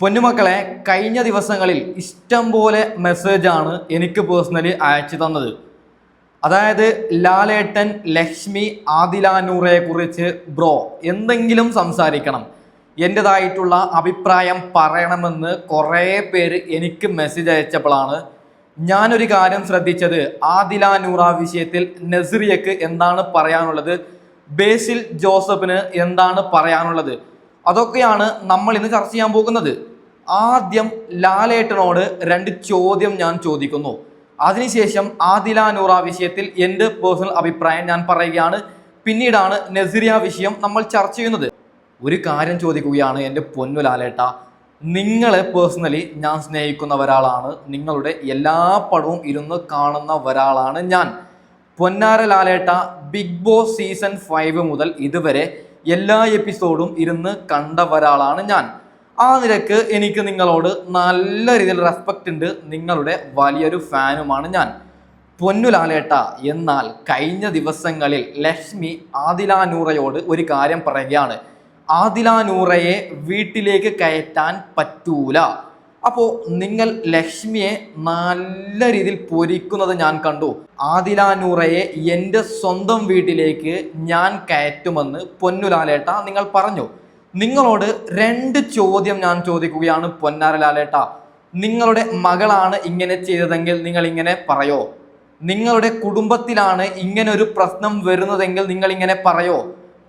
പൊന്നുമക്കളെ കഴിഞ്ഞ ദിവസങ്ങളിൽ ഇഷ്ടം പോലെ മെസ്സേജാണ് എനിക്ക് പേഴ്സണലി അയച്ചു തന്നത്. അതായത് ലാലേട്ടൻ ലക്ഷ്മി ആദിലാനൂറയെ കുറിച്ച് ബ്രോ എന്തെങ്കിലും സംസാരിക്കണം. എന്റെതായിട്ടുള്ള അഭിപ്രായം പറയണമെന്ന് കുറേ പേര് എനിക്ക് മെസ്സേജ് അയച്ചപ്പോഴാണ് ഞാനൊരു കാര്യം ശ്രദ്ധിച്ചത്. ആദിലാനൂറ വിഷയത്തിൽ നസിറിയക്ക് എന്താണ് പറയാനുള്ളത്? ബേസിൽ ജോസഫിന് എന്താണ് പറയാനുള്ളത്? അതൊക്കെയാണ് നമ്മൾ ഇന്ന് ചർച്ച ചെയ്യാൻ പോകുന്നത്. ആദ്യം ലാലേട്ടനോട് രണ്ട് ചോദ്യം ഞാൻ ചോദിക്കുന്നു. അതിനുശേഷം ആദില നൂറ വിഷയത്തിൽ എന്റെ പേഴ്സണൽ അഭിപ്രായം ഞാൻ പറയുകയാണ്. പിന്നീടാണ് നസിറിയ വിഷയം നമ്മൾ ചർച്ച ചെയ്യുന്നത്. ഒരു കാര്യം ചോദിക്കുകയാണ് എന്റെ പൊന്നു ലാലേട്ട. നിങ്ങളെ പേഴ്സണലി ഞാൻ സ്നേഹിക്കുന്ന ഒരാളാണ്. നിങ്ങളുടെ എല്ലാ പടവും ഇരുന്ന് കാണുന്ന ഒരാളാണ് ഞാൻ. പൊന്നാര ലാലേട്ട ബിഗ് ബോസ് സീസൺ ഫൈവ് മുതൽ ഇതുവരെ എല്ലാ എപ്പിസോഡും ഇരുന്ന് കണ്ട ഒരാളാണ് ഞാൻ. ആ നിരക്ക് എനിക്ക് നിങ്ങളോട് നല്ല രീതിയിൽ റെസ്പെക്റ്റ് ഉണ്ട്. നിങ്ങളുടെ വലിയൊരു ഫാനുമാണ് ഞാൻ. പൊന്നുലാലേട്ട എന്നാൽ കഴിഞ്ഞ ദിവസങ്ങളിൽ ലക്ഷ്മി ആദിലാനൂറയോട് ഒരു കാര്യം പറയുകയാണ്. ആദിലാനൂറയെ വീട്ടിലേക്ക് കയറ്റാൻ പറ്റൂല. അപ്പോൾ നിങ്ങൾ ലക്ഷ്മിയെ നല്ല രീതിയിൽ പൊരിക്കുന്നത് ഞാൻ കണ്ടു. ആദിലാനൂറയെ എന്റെ സ്വന്തം വീട്ടിലേക്ക് ഞാൻ കയറ്റുമെന്ന് പൊന്നുലാലേട്ട നിങ്ങൾ പറഞ്ഞു. നിങ്ങളോട് രണ്ട് ചോദ്യം ഞാൻ ചോദിക്കുകയാണ് പൊന്നാരലാലേട്ട നിങ്ങളുടെ മകളാണ് ഇങ്ങനെ ചെയ്തതെങ്കിൽ നിങ്ങൾ ഇങ്ങനെ പറയോ? നിങ്ങളുടെ കുടുംബത്തിലാണ് ഇങ്ങനെ ഒരു പ്രശ്നം വരുന്നതെങ്കിൽ നിങ്ങൾ ഇങ്ങനെ പറയോ?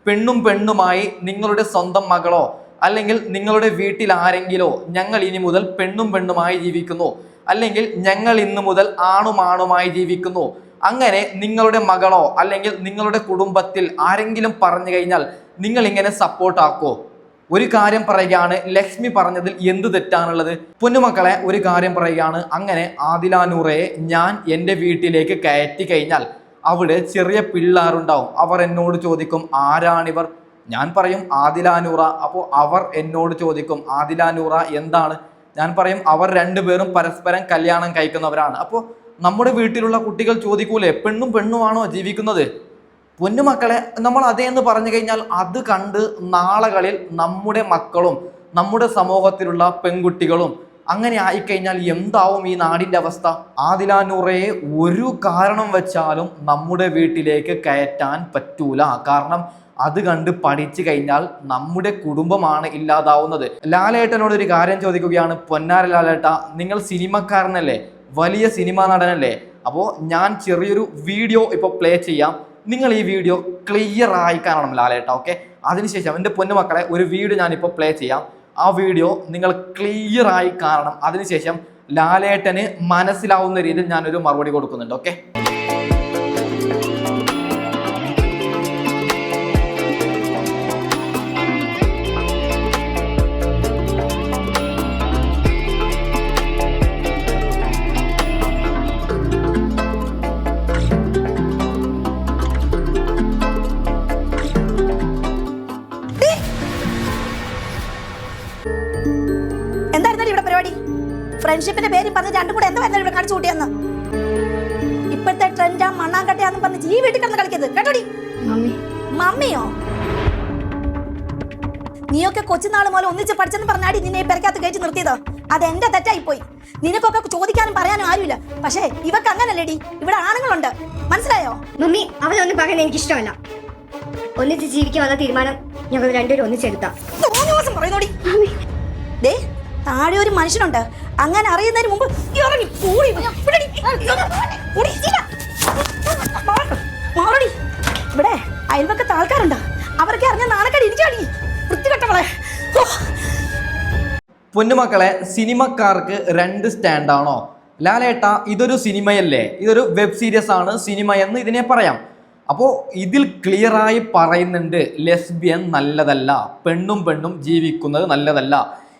പെണ്ണും പെണ്ണുമായി നിങ്ങളുടെ സ്വന്തം മകളോ? അല്ലെങ്കിൽ നിങ്ങളുടെ വീട്ടിൽ ആരെങ്കിലോ ഞങ്ങൾ ഇനി മുതൽ പെണ്ണും പെണ്ണുമായി ജീവിക്കുന്നു. അല്ലെങ്കിൽ ഞങ്ങൾ ഇന്നു മുതൽ ആണും ആണുമായി ജീവിക്കുന്നു. അങ്ങനെ നിങ്ങളുടെ മകളോ അല്ലെങ്കിൽ നിങ്ങളുടെ കുടുംബത്തിൽ ആരെങ്കിലും പറഞ്ഞു കഴിഞ്ഞാൽ നിങ്ങൾ ഇങ്ങനെ സപ്പോർട്ടാക്കോ ഒരു കാര്യം പറയുകയാണ് ലക്ഷ്മി പറഞ്ഞതിൽ എന്ത് തെറ്റാണുള്ളത്? പൊന്നുമക്കളെ ഒരു കാര്യം പറയുകയാണ് അങ്ങനെ ആദിലാനൂറയെ ഞാൻ എന്റെ വീട്ടിലേക്ക് കയറ്റി കഴിഞ്ഞാൽ അവിടെ ചെറിയ പിള്ളേരുണ്ടാവും. അവർ എന്നോട് ചോദിക്കും ആരാണിവർ? ഞാൻ പറയും ആദിലാനൂറ അപ്പോൾ അവർ എന്നോട് ചോദിക്കും ആദിലാനൂറ എന്താണ്? ഞാൻ പറയും അവർ രണ്ടുപേരും പരസ്പരം കല്യാണം കഴിക്കുന്നവരാണ്. അപ്പോൾ നമ്മുടെ വീട്ടിലുള്ള കുട്ടികൾ ചോദിക്കൂലേ പെണ്ണും പെണ്ണുമാണോ ജീവിക്കുന്നത്? പൊന്നുമക്കളെ നമ്മൾ അതേന്ന് പറഞ്ഞു കഴിഞ്ഞാൽ അത് കണ്ട് നാളുകളിൽ നമ്മുടെ മക്കളും നമ്മുടെ സമൂഹത്തിലുള്ള പെൺകുട്ടികളും അങ്ങനെ ആയിക്കഴിഞ്ഞാൽ എന്താവും ഈ നാടിന്റെ അവസ്ഥ? ആദിലാനൂറയെ ഒരു കാരണം വെച്ചാലും നമ്മുടെ വീട്ടിലേക്ക് കയറ്റാൻ പറ്റൂല. കാരണം അത് കണ്ട് പഠിച്ചു കഴിഞ്ഞാൽ നമ്മുടെ കുടുംബമാണ് ഇല്ലാതാവുന്നത്. ലാലേട്ടനോട് ഒരു കാര്യം ചോദിക്കുകയാണ്. പൊന്നാര ലാലേട്ട നിങ്ങൾ സിനിമക്കാരനല്ലേ? വലിയ സിനിമാ നടനല്ലേ? അപ്പോൾ ഞാൻ ചെറിയൊരു വീഡിയോ ഇപ്പോൾ പ്ലേ ചെയ്യാം. നിങ്ങൾ ഈ വീഡിയോ ക്ലിയർ ആയി കാണണം ലാലേട്ട ഓക്കെ? അതിനുശേഷം എന്റെ പൊന്നുമക്കളെ ഒരു വീഡിയോ ഞാനിപ്പോൾ പ്ലേ ചെയ്യാം. ആ വീഡിയോ നിങ്ങൾ ക്ലിയർ ആയി കാണണം. അതിനുശേഷം ലാലേട്ടന് മനസ്സിലാവുന്ന രീതിയിൽ ഞാനൊരു മറുപടി കൊടുക്കുന്നുണ്ട് ഓക്കെ ഫ്രണ്ട്ഷിപ്പിന്റെ പേര് പറഞ്ഞ് രണ്ടും കൂടെ എന്തായിരുന്നു ഇവിടെ കാണിച്ചു കൂട്ടിയെന്ന്. ഇപ്പോഴത്തെ ട്രെൻഡാ മണ്ണാങ്കട്ടയാന്ന് പറഞ്ഞ് ജീവി വീട്ടിൽ കിടന്ന് കളിക്കരുത്. കേട്ടോടി മമ്മി. മമ്മിയോ? നീയൊക്കെ കൊച്ചുനാൾ മുതൽ ഒന്നിച്ച് പഠിച്ചെന്ന് പറഞ്ഞാടി നിന്നെ പെരക്കകത്ത് കയറ്റി നിർത്തിയത്. അത് എന്റെ തെറ്റായി പോയി നിനക്കൊക്കെ ചോദിക്കാനും പറയാനും ആരുമില്ല. പക്ഷേ ഇവക്ക് അങ്ങനല്ലേടി ഇവിടെ ആണുങ്ങളുണ്ട്. മനസ്സിലായോ? മമ്മി അവനൊന്നും പറയാൻ എനിക്ക് ഇഷ്ടമല്ല. ഒന്നിച്ച് ജീവിക്കാൻ വന്ന തീരുമാനം ഞങ്ങൾ രണ്ടുപേരും ഒന്നിച്ചെടുത്താ. താഴെ ഒരു മനുഷ്യനുണ്ട്. അങ്ങനെ അറിയുന്നതിന് മുമ്പ് ഇറങ്ങി. ഓടി. മാറ്, മാറടി. ഇവിടെ അയൽവക്കത്തെ ആൾക്കാരുണ്ട്? അവരൊക്കെ അറിഞ്ഞ നാണക്കേട് ഇരിക്കാടി. വൃത്തികെട്ടവളെ. പൊന്നുമക്കളെ സിനിമക്കാർക്ക് രണ്ട് സ്റ്റാൻഡാണോ? ലാലേട്ട ഇതൊരു സിനിമയല്ലേ? ഇതൊരു വെബ് സീരീസ് ആണ് സിനിമ എന്ന് ഇതിനെ പറയാം. അപ്പോൾ ഇതിൽ ക്ലിയറായി പറയുന്നുണ്ട് ലെസ്ബിയൻ നല്ലതല്ല പെണ്ണും പെണ്ണും ജീവിക്കുന്നത് നല്ലതല്ല.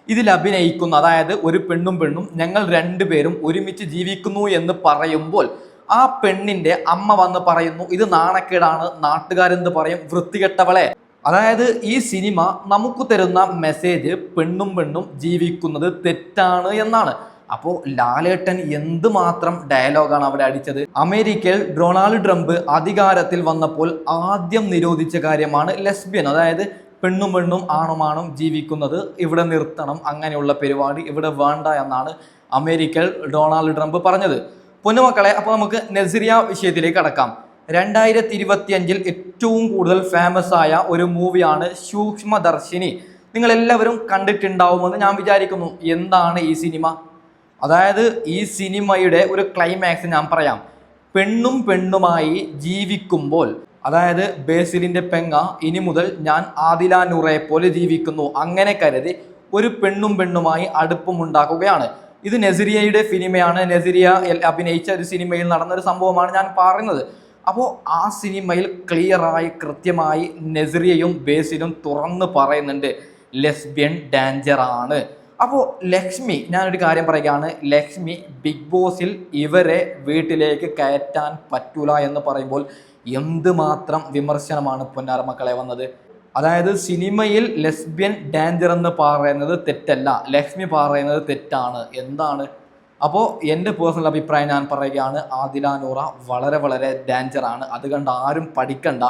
ഇതിൽ അഭിനയിക്കുന്ന അതായത് ഒരു പെണ്ണും പെണ്ണും ഞങ്ങൾ രണ്ടുപേരും ഒരുമിച്ച് ജീവിക്കുന്നു എന്ന് പറയുമ്പോൾ ആ പെണ്ണിന്റെ അമ്മ വന്ന് പറയുന്നു ഇത് നാണക്കേടാണ് നാട്ടുകാരെന്ന് പറയും? വൃത്തികെട്ടവളെ. അതായത് ഈ സിനിമ നമുക്ക് തരുന്ന മെസ്സേജ് പെണ്ണും പെണ്ണും ജീവിക്കുന്നത് തെറ്റാണ് എന്നാണ്. അപ്പോൾ ലാലേട്ടൻ എന്തുമാത്രം ഡയലോഗാണ് അവിടെ അടിച്ചത്? അമേരിക്കയിൽ ഡൊണാൾഡ് ട്രംപ് അധികാരത്തിൽ വന്നപ്പോൾ ആദ്യം നിരോധിച്ച കാര്യമാണ് ലെസ്ബിയൻ. അതായത് പെണ്ണും പെണ്ണും ആണും ആണും ജീവിക്കുന്നത് ഇവിടെ നിർത്തണം അങ്ങനെയുള്ള പരിപാടി ഇവിടെ വേണ്ട എന്നാണ് അമേരിക്കൽ ഡൊണാൾഡ് ട്രംപ് പറഞ്ഞത്. പൊന്നുമക്കളെ അപ്പോൾ നമുക്ക് നസിറിയ വിഷയത്തിലേക്ക് കടക്കാം. രണ്ടായിരത്തി ഇരുപത്തിയഞ്ചിൽ ഏറ്റവും കൂടുതൽ ഫേമസ് ആയ ഒരു മൂവിയാണ് സൂക്ഷ്മദർശിനി. നിങ്ങൾ എല്ലാവരും കണ്ടിട്ടുണ്ടാവുമെന്ന് ഞാൻ വിചാരിക്കുന്നു. എന്താണ് ഈ സിനിമ അതായത് ഈ സിനിമയുടെ ഒരു ക്ലൈമാക്സ് ഞാൻ പറയാം. പെണ്ണും പെണ്ണുമായി ജീവിക്കുമ്പോൾ അതായത് ബേസിലിന്റെ പെങ്ങ ഇനി മുതൽ ഞാൻ ആദില നൂറയെ പോലെ ജീവിക്കുന്നു. അങ്ങനെ കരുതി ഒരു പെണ്ണും പെണ്ണുമായി അടുപ്പമുണ്ടാക്കുകയാണ് ഇത് നസിരിയയുടെ സിനിമയാണ്. നസിരിയ അഭിനയിച്ച ഒരു സിനിമയിൽ നടന്ന ഒരു സംഭവമാണ് ഞാൻ പറയുന്നത്. അപ്പോൾ ആ സിനിമയിൽ ക്ലിയറായി കൃത്യമായി നെസിറിയയും ബേസിലും തുറന്ന് പറയുന്നുണ്ട് ലെസ്ബിയൻ ഡാഞ്ചർ ആണ്. അപ്പോൾ ലക്ഷ്മി ഞാനൊരു കാര്യം പറയുകയാണ്. ലക്ഷ്മി ബിഗ് ബോസിൽ ഇവരെ വീട്ടിലേക്ക് കയറ്റാൻ പറ്റൂല എന്ന് പറയുമ്പോൾ എന്തുമാത്രം വിമർശനമാണ് പൊന്നാര മക്കളെ വന്നത്? അതായത് സിനിമയിൽ ലെസ്ബിയൻ ഡാഞ്ചർ എന്ന് പറയുന്നത് തെറ്റല്ല. ലക്ഷ്മി പറയുന്നത് തെറ്റാണ്. എന്താണ്? അപ്പോൾ എന്റെ പേഴ്സണൽ അഭിപ്രായം ഞാൻ പറയുകയാണ് ആദില നൂറ വളരെ വളരെ ഡാൻജറാണ് അത് കണ്ട് ആരും പഠിക്കണ്ട.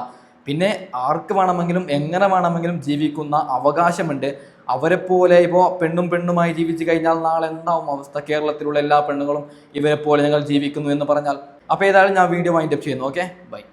പിന്നെ ആർക്ക് വേണമെങ്കിലും എങ്ങനെ വേണമെങ്കിലും ജീവിക്കുന്ന അവകാശമുണ്ട്. അവരെ പോലെ ഇപ്പോൾ പെണ്ണും പെണ്ണുമായി ജീവിച്ചു കഴിഞ്ഞാൽ നാളെ എന്താവും അവസ്ഥ? കേരളത്തിലുള്ള എല്ലാ പെണ്ണുങ്ങളും ഇവരെ പോലെ ഞങ്ങൾ ജീവിക്കുന്നു എന്ന് പറഞ്ഞാൽ. അപ്പോൾ ഏതായാലും ഞാൻ വീഡിയോ വൈൻഡപ്പ് ചെയ്യുന്നു. Okay bye